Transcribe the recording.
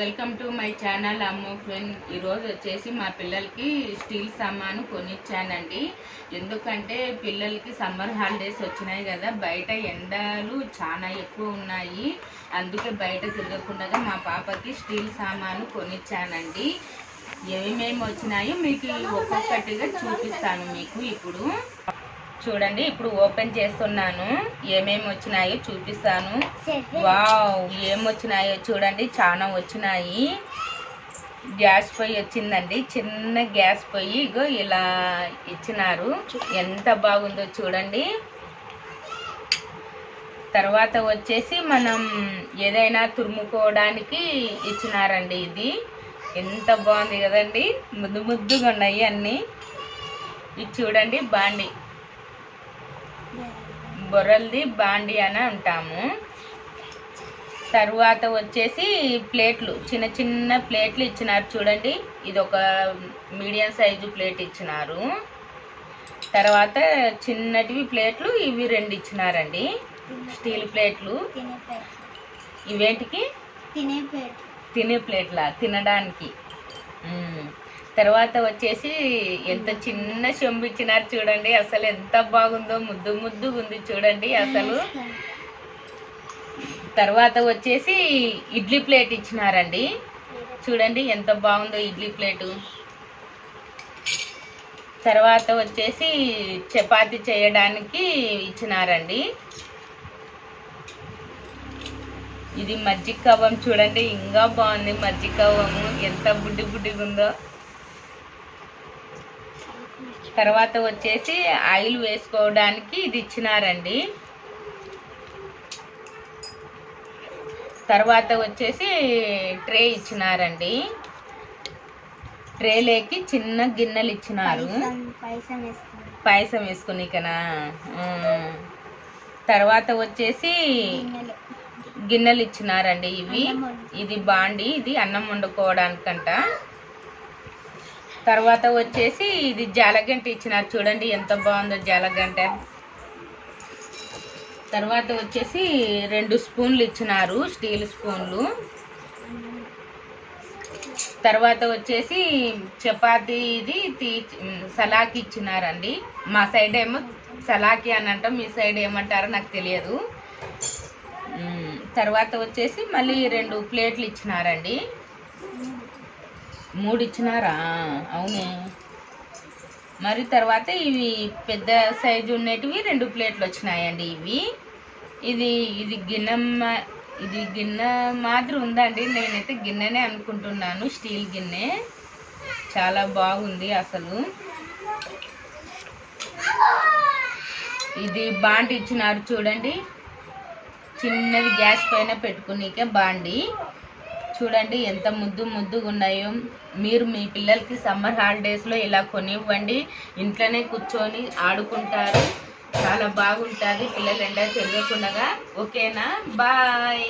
Welcome to my channel అమ్మో friend. ఈరోజు వచ్చేసి మా పిల్లలకి స్టీల్ సామాను కొనిచ్చానండి. ఎందుకంటే పిల్లలకి సమ్మర్ హాలిడేస్ వచ్చినాయి కదా బయట ఎండలు చాలా ఎక్కువ ఉన్నాయి. అందుకే బయట తిరగకుండా మా పాపకి స్టీల్ సామాను కొనిచ్చానండి. ఏమేమి వచ్చినాయో మీకు ఒక్కొక్కటిగా చూపిస్తాను మీకు ఇప్పుడు. చూడండి ఇప్పుడు ఓపెన్ చేస్తున్నాను. ఏమేమి వచ్చినాయో చూపిస్తాను. వావ్ ఏం వచ్చినాయో చూడండి చాలా వచ్చినాయి. గ్యాస్ పొయ్యి వచ్చిందండి చిన్న గ్యాస్ పొయ్యి ఇగో ఇలా ఇచ్చినారు. ఎంత బాగుందో చూడండి. తర్వాత వచ్చేసి మనం ఏదైనా తురుముకోవడానికి ఇచ్చినారండి ఇది. ఎంత బాగుంది కదండి ముద్దు ముద్దుగా ఉన్నాయి అన్నీ. ఇది చూడండి బాండి. బొర్రల్ది బాండి అని అంటాము. తరువాత వచ్చేసి ప్లేట్లు చిన్న చిన్న ప్లేట్లు ఇచ్చినారు చూడండి. ఇది ఒక మీడియం సైజు ప్లేట్ ఇచ్చినారు. తర్వాత చిన్నటివి ప్లేట్లు ఇవి రెండు ఇచ్చినారండి. స్టీల్ ప్లేట్లు. ఇవేంటికి? తినే ప్లేట్ తినే ప్లేట్లా తినడానికి. తర్వాత వచ్చేసి ఎంత చిన్న చెంబు ఇచ్చినారు చూడండి అసలు ఎంత బాగుందో ముద్దు ముద్దుగా ఉంది చూడండి అసలు. తర్వాత వచ్చేసి ఇడ్లీ ప్లేట్ ఇచ్చినారండి. చూడండి ఎంత బాగుందో ఇడ్లీ ప్లేటు. తర్వాత వచ్చేసి చపాతి చేయడానికి ఇచ్చినారండి. ఇది మజ్జిగ కవ్వం చూడండి ఇంకా బాగుంది మజ్జిగ కవ్వము. ఎంత బుడ్డి బుడ్డిగా ఉందో. తర్వాత వచ్చేసి ఆయిల్ వేసుకోవడానికి ఇది ఇచ్చినారండి. తర్వాత వచ్చేసి ట్రే ఇచ్చినారండి. ట్రేలేకి చిన్న గిన్నెలు ఇచ్చినారు. పాయసం వేసుకునికనా తర్వాత వచ్చేసి గిన్నెలు ఇచ్చినారండి ఇవి. ఇది బాండి ఇది అన్నం వండుకోవడానికంట. తర్వాత వచ్చేసి ఇది జాలగంట ఇచ్చినారు. చూడండి ఎంత బాగుందో జాలగంట. తర్వాత వచ్చేసి రెండు స్పూన్లు ఇచ్చినారు స్టీల్ స్పూన్లు. తర్వాత వచ్చేసి చపాతీ ఇది తీ సలాకి ఇచ్చినారండి. మా సైడ్ ఏమో సలాకి అని అంటాం మీ సైడ్ ఏమంటారో నాకు తెలియదు. తర్వాత వచ్చేసి మళ్ళీ రెండు ప్లేట్లు ఇచ్చినారండి. మూడు ఇచ్చినారా అవును. మరి తర్వాత ఇవి పెద్ద సైజు ఉన్నటివి రెండు ప్లేట్లు వచ్చినాయండి ఇవి. ఇది ఇది గిన్నె ఇది గిన్నె మాదిరి ఉందండి. నేనైతే గిన్నెనే అనుకుంటున్నాను స్టీల్ గిన్నె. చాలా బాగుంది అసలు. ఇది బాండ్ ఇచ్చినారు చూడండి. చిన్నది గ్యాస్ పైన పెట్టుకునికే బాండి. చూడండి ఎంత ముద్దు ముద్దుగా ఉన్నాయో. మీరు మీ పిల్లలకి సమ్మర్ హాలిడేస్లో ఇలా కొనివ్వండి. ఇంట్లోనే కూర్చొని ఆడుకుంటారు. చాలా బాగుంటుంది. పిల్లలు ఎండ తిరగకుండా ఓకేనా? బాయ్.